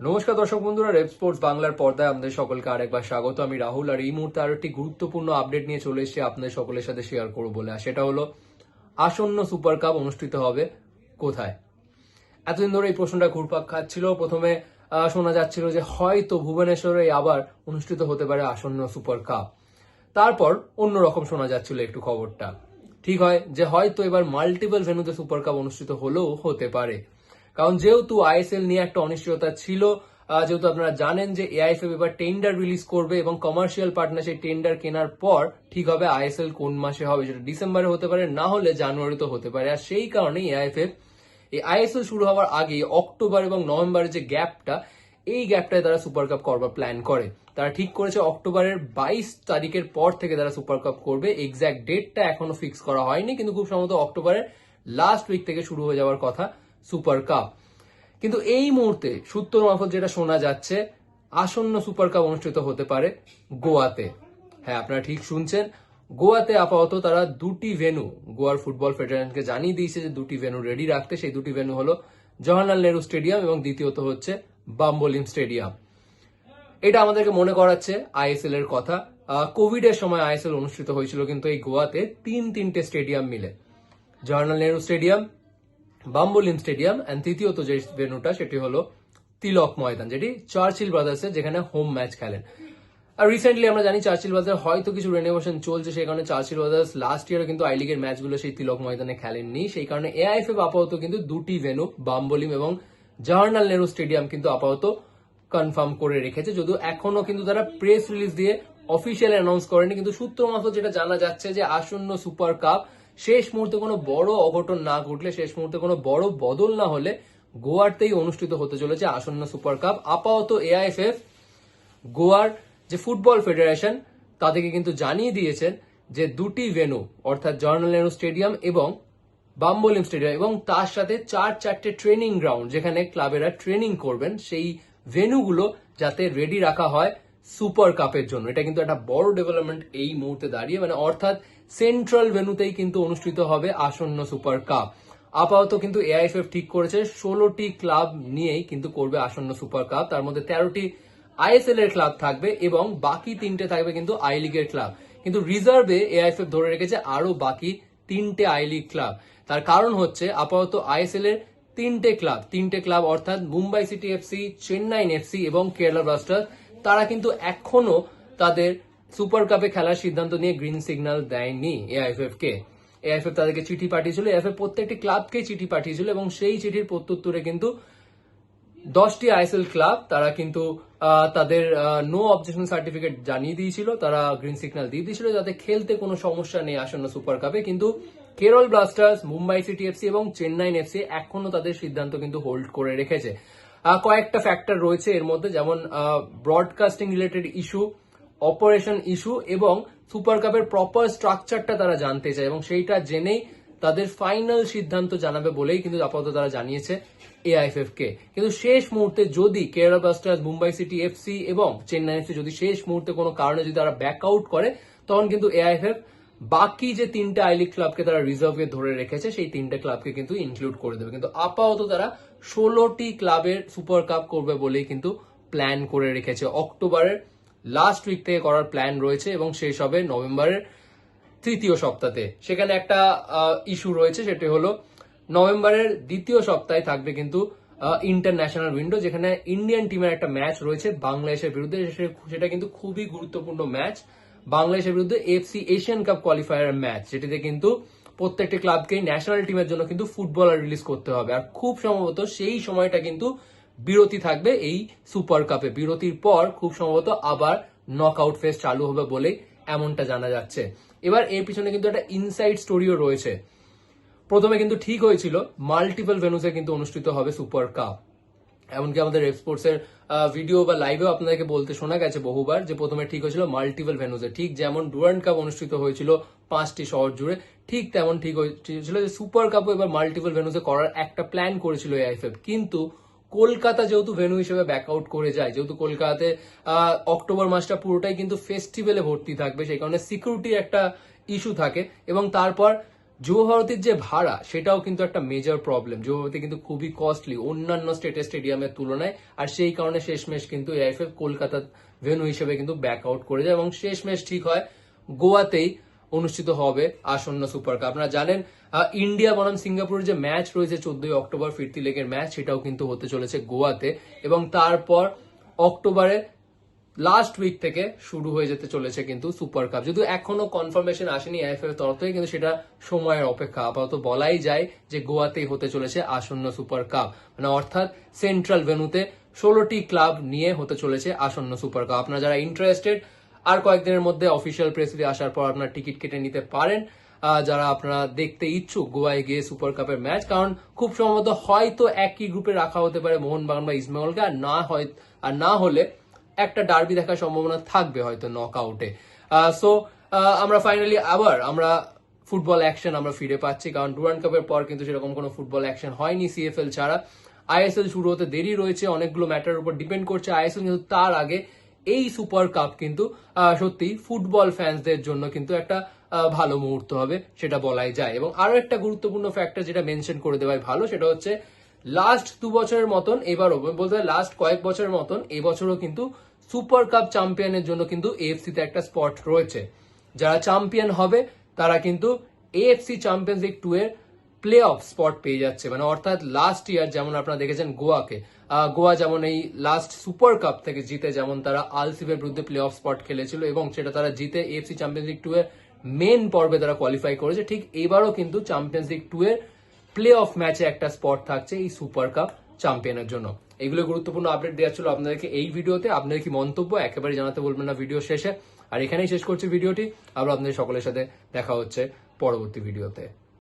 নমস্কার দর্শক বন্ধুরা রেপ স্পোর্টস বাংলার পর্দায় আপনাদের সকলকে আরেকবার স্বাগত। আমি রাহুল, আর এই মুহূর্তে আরও একটি গুরুত্বপূর্ণ আপডেট নিয়ে চলে এসেছি আপনাদের সকলের সাথে শেয়ার করব বলে। আর সেটা হলো, আসন্ন সুপার কাপ অনুষ্ঠিত হবে কোথায়? এতদিন ধরে এই প্রশ্নটা ঘুরপাক খাচ্ছিল। প্রথমে শোনা যাচ্ছিল যে হয়তো ভুবনেশ্বরে আবার অনুষ্ঠিত হতে পারে আসন্ন সুপার কাপ তারপর অন্যরকম শোনা যাচ্ছিল একটু খবরটা। ঠিক হয় যে হয়তো এবার মাল্টিপল ভেন্যুতে সুপার কাপ অনুষ্ঠিত হলেও হতে পারে। কারণ যেহেতু আইএসএল নিয়ে একটা অনিশ্চয়তা ছিল যেহেতু আপনারা জানেন যে এআইএফএফ এবার টেন্ডার রিলিজ করবে এবং কমার্শিয়াল পার্টনার সেই টেন্ডার কেনার পর ঠিক হবে আইএসএল কোন মাসে হবে, সেটা ডিসেম্বরে হতে পারে, না হলে জানুয়ারিতে হতে পারে। আর সেই কারণে এআইএফএফ এই আইএসএল শুরু হওয়ার আগে অক্টোবর এবং নভেম্বরের যে গ্যাপটা এই গ্যাপটায় তারা সুপার কাপ করবার প্ল্যান করে। তারা ঠিক করেছে অক্টোবরের বাইশ তারিখের পর থেকে তারা সুপার কাপ করবে। এক্স্যাক্ট ডেটটা এখনও ফিক্স করা হয়নি, কিন্তু খুব সম্ভবত অক্টোবরের লাস্ট উইক থেকে শুরু হয়ে যাওয়ার কথা। Super cup. কিন্তু এই মুহূর্তে সূত্র মারফত যেটা শোনা যাচ্ছে, আসন্ন সুপার কাপ অনুষ্ঠিত হতে পারে গোয়াতে। হ্যাঁ আপনারা ঠিক শুনছেন। গোয়াতে আপাতত তারা দুটি ভেনু, গোয়ার ফুটবল ফেডারেশনকে জানিয়ে দিয়েছে যে দুটি ভেনু রেডি রাখতে। সেই দুটি ভেনু হলো জওয়াহরলাল নেহরু স্টেডিয়াম এবং দ্বিতীয়ত হচ্ছে বাম্বোলিম স্টেডিয়াম। এটা আমাদেরকে মনে করাচ্ছে আইএসএল এর কথা। কোভিড এর সময় আইএসএল অনুষ্ঠিত হয়েছিল কিন্তু এই গোয়াতে তিন তিনটে স্টেডিয়াম মিলে। Jawaharlal Nehru stadium Bambolim stadium and তৃতীয়ত যে ভেনুটা সেটি হলো তিলক ময়দান, যেটি চার্চিল ব্রাদার্সের যেখানে হোম ম্যাচ খেলেন। আর রিসেন্টলি আমরা জানি চার্চিল ব্রাদার্স হয়তো কিছু রেনোভেশন চলছে, সেই কারণে চার্চিল ব্রাদার্স লাস্ট ইয়ারে কিন্তু আই লিগের ম্যাচগুলো সেই তিলক ময়দানে খেলেননি। সেই কারণে এআইএফএফ আপাতত কিন্তু দুটি ভেনু বাম্বোলিম এবং জওয়াহরলাল নেহরু স্টেডিয়াম কিন্তু আপাতত কনফার্ম করে রেখেছে। যদিও এখনও কিন্তু তারা প্রেস রিলিজ দিয়ে অফিসিয়াল অ্যানাউন্স করেনি, কিন্তু সূত্র মাত্র যেটা জানা যাচ্ছে যে আসন্ন সুপার কাপ শেষ মুহূর্তে কোনো বড় অঘটন না ঘটলে, শেষ মুহূর্তে কোনো বড় বদল না হলে গোয়ারতেই অনুষ্ঠিত হতে চলেছে আসন্ন সুপার কাপ। আপাতত এআইএফএফ গোয়ার যে ফুটবল ফেডারেশন, তাদেরকে কিন্তু জানিয়ে দিয়েছেন যে দুটি ভেনু অর্থাৎ জওয়াহরলাল নেহরু স্টেডিয়াম এবং বাম্বোলিম স্টেডিয়াম, এবং তার সাথে চার চারটে ট্রেনিং গ্রাউন্ড, যেখানে ক্লাবেরা ট্রেনিং করবেন, সেই ভেনুগুলো যাতে রেডি রাখা হয় সুপার কাপের জন্য। এটা কিন্তু একটা বড় ডেভেলপমেন্ট এই মুহূর্তে দাঁড়িয়ে মানে অর্থাৎ সেন্ট্রাল ভেনুতেই কিন্তু অনুষ্ঠিত হবে আসন্ন সুপার কাপ। আপাতত কিন্তু এআইএফএফ ঠিক করেছে, ষোলোটি ক্লাব নিয়েই কিন্তু করবে আসন্ন সুপার কাপ। তার মধ্যে তেরোটি আইএসএল এর ক্লাব থাকবে এবং বাকি তিনটে থাকবে কিন্তু আই লিগের ক্লাব। কিন্তু রিজার্ভে এআইএফএফ ধরে রেখেছে আরও বাকি তিনটে আই লিগ ক্লাব। তার কারণ হচ্ছে আপাতত আইএসএল এর তিনটে ক্লাব তিনটে ক্লাব অর্থাৎ Mumbai city FC Chennaiyin FC এবং কেরালা ব্লাস্টার্স, তারা কিন্তু এখনও তাদের সুপার কাপে খেলার সিদ্ধান্ত নিয়ে গ্রিন সিগন্যাল দেয়নি এআইএফএফ কে এআইএফএফ তাদেরকে চিঠি পাঠিয়েছিল, এআইএফএফ প্রত্যেকটি ক্লাবকেই চিঠি পাঠিয়েছিল এবং সেই চিঠির প্রত্যুত্তরে কিন্তু দশটি আইএসএল ক্লাব, তারা কিন্তু তাদের নো অবজেকশন সার্টিফিকেট জানিয়ে দিয়েছিল, তারা গ্রিন সিগন্যাল দিয়ে দিয়েছিল যাতে খেলতে কোনো সমস্যা নেই আসন্ন সুপার কাপে। কিন্তু Kerala blasters, Mumbai city FC এবং চেন্নাইন এফসি এখনও তাদের সিদ্ধান্ত কিন্তু হোল্ড করে রেখেছে। কয়েকটা ফ্যাক্টর রয়েছে এর মধ্যে, যেমন broadcasting related issue operation issue এবং সুপার কাপের প্রপার স্ট্রাকচারটা তারা জানতে চায় এবং সেইটা জেনেই তাদের ফাইনাল সিদ্ধান্ত জানাবে বলেই কিন্তু আপাতত তারা জানিয়েছে এআইএফএফ কে কিন্তু শেষ মুহূর্তে যদি Kerala blasters Mumbai city FC এবং চেন্নাই এফসি যদি শেষ মুহূর্তে কোনো কারণে যদি তারা ব্যাক আউট করে, তখন কিন্তু এআইএফএফ বাকি যে তিনটে আই লিগ ক্লাবকে তারা রিজার্ভে ধরে রেখেছে, সেই তিনটে ক্লাবকে কিন্তু ইনক্লুড করে দেবে। কিন্তু আপাতত তারা ষোলোটি ক্লাবের সুপার কাপ করবে বলেই কিন্তু প্ল্যান করে রেখেছে। অক্টোবরের লাস্ট উইক থেকে করার প্ল্যান রয়েছে এবং শেষ হবে নভেম্বরের তৃতীয় সপ্তাহে সেখানে একটা ইস্যু রয়েছে, সেটি হলো নভেম্বরের দ্বিতীয় সপ্তাহে থাকবে কিন্তু ইন্টারন্যাশনাল উইন্ডো যেখানে ইন্ডিয়ান টিমের একটা ম্যাচ রয়েছে বাংলাদেশের বিরুদ্ধে। সেটা কিন্তু খুবই গুরুত্বপূর্ণ ম্যাচ বাংলাদেশের বিরুদ্ধে FC Asian cup qualifier match যেটিতে কিন্তু প্রত্যেকটি ক্লাবকেই ন্যাশনাল টিমের জন্য কিন্তু ফুটবলার রিলিজ করতে হবে। আর খুব সম্ভবত সেই সময়টা কিন্তু বিরতি থাকবে এই সুপার কাপে। বিরতির পর খুব সম্ভবত আবার নকআউট ফেস চালু হবে বলেই এমনটা জানা যাচ্ছে। এবার এর পিছনে কিন্তু একটা ইনসাইড স্টোরিও রয়েছে। প্রথমে কিন্তু ঠিক হয়েছিল মাল্টিপল ভেনুসে কিন্তু অনুষ্ঠিত হবে সুপার কাপ। এমনকি আমাদের এক্সপোর্টস এর ভিডিও বা লাইভেও আপনাদেরকে বলতে শোনা গেছে বহুবার যে প্রথমে ঠিক হয়েছিল মাল্টিপল ভেনুসে ঠিক যেমন ডুরান্ড কাপ অনুষ্ঠিত হয়েছিল পাঁচটি শহর জুড়ে, ঠিক তেমন ঠিক হয়েছিল যে সুপার কাপও এবার মাল্টিপল ভেনুসে করার একটা প্ল্যান করেছিল এআইএফএফ কিন্তু কলকাতা যেহেতু ভেনু হিসেবে ব্যাক আউট করে যায়, যেহেতু কলকাতাতে অক্টোবর মাসটা পুরোটাই কিন্তু ফেস্টিভ্যালে ভর্তি থাকবে, সেই কারণে সিকিউরিটির একটা ইস্যু থাকে। এবং তারপর যুবভারতীর যে ভাড়া, সেটাও কিন্তু একটা মেজর প্রবলেম যুবভারতী কিন্তু খুবই কস্টলি অন্যান্য স্টেটের স্টেডিয়ামের তুলনায়, আর সেই কারণে শেষমেশ কিন্তু এআইএফএফ কলকাতা ভেন্যু হিসেবে কিন্তু ব্যাক আউট করে যায়। এবং শেষমেশ ঠিক হয় গোয়াতেই অনুষ্ঠিত হবে আসন্ন সুপার কাপ আপনারা জানেন ইন্ডিয়া বনাম সিঙ্গাপুরের যে ম্যাচ রয়েছে চোদ্দই অক্টোবর ফিরতি লেগের ম্যাচ সেটাও কিন্তু হতে চলেছে গোয়াতে এবং তারপর অক্টোবরে লাস্ট উইক থেকে শুরু হয়ে যেতে চলেছে কিন্তু সুপার কাপ যদিও এখনও কনফার্মেশন আসেনি আইএফএফ তরফ থেকে, কিন্তু সেটা সময়ের অপেক্ষা। আপাতত বলাই যায় যে গোয়াতেই হতে চলেছে আসন্ন সুপার কাপ মানে অর্থাৎ সেন্ট্রাল ভেনুতে ষোলোটি ক্লাব নিয়ে হতে চলেছে আসন্ন সুপার কাপ আপনারা যারা ইন্টারেস্টেড আর কয়েকদিনের মধ্যে অফিসিয়াল প্রেস আসার পর আপনারা টিকিট কেটে নিতে পারেন। যারা আপনারা দেখতে ইচ্ছুক গোয়ায় গিয়ে সুপার কাপের ম্যাচ কারণ খুব সম্ভবত হয়তো একই গ্রুপে রাখা হতে পারে মোহনবাগান বা ইসমাইলকে আর না হয় আর না হলে একটা ডার্বি দেখার সম্ভাবনা থাকবে হয়তো নক আউটে সো আমরা ফাইনালি আবার আমরা ফুটবল অ্যাকশন আমরা ফিরে পাচ্ছি, কারণ ডুরান্ড কাপের পর কিন্তু সেরকম কোনো ফুটবল অ্যাকশন হয়নি সিএফএল ছাড়া। আইএসএল শুরু হতে দেরি রয়েছে, অনেকগুলো ম্যাটারের উপর ডিপেন্ড করছে। আইএসএল কিন্তু তার আগে এই সুপার কাপ কিন্তু সত্যি ফুটবল ফ্যান্সদের জন্য কিন্তু একটা ভালো মুহূর্ত হবে, সেটা বলাই যায়। এবং আরও একটা গুরুত্বপূর্ণ ফ্যাক্টর যেটা মেনশন করে দেওয়াই ভালো, সেটা হচ্ছে লাস্ট দু বছরের মতন এবারও বলতে লাস্ট কয়েক বছরের মতন এবছরও কিন্তু সুপার কাপ চ্যাম্পিয়নের জন্য কিন্তু এএফসি তে একটা স্পট রয়েছে। যারা চ্যাম্পিয়ন হবে, তারা কিন্তু এএফসি চ্যাম্পিয়ন্স লিগ টু এর প্লে অফ স্পট পেয়ে যাচ্ছে। মানে অর্থাৎ লাস্ট ইয়ার যেমন আপনারা দেখেছেন গোয়াকে গোয়া যেমন এই লাস্ট সুপার কাপ থেকে জিতে যেমন তারা আলসিবের বিরুদ্ধে প্লে অফ স্পট খেলেছিল এবং সেটা তারা জিতে এএফসি চ্যাম্পিয়ন্স লিগ টু এর মেন পর্বে তারা কোয়ালিফাই করেছে, ঠিক এবারও কিন্তু চ্যাম্পিয়ন্স লিগ টু এর প্লে অফ ম্যাচে একটা স্পট থাকছে এই সুপার কাপ চ্যাম্পিয়নের জন্য। এগুলো গুরুত্বপূর্ণ আপডেট দেওয়া ছিল আপনাদেরকে এই ভিডিওতে আপনাদের কি মন্তব্য একেবারে জানাতে বলবেন না ভিডিও শেষে। আর এখানেই শেষ করছি ভিডিওটি। আবার আপনাদের সকলের সাথে দেখা হচ্ছে পরবর্তী ভিডিওতে।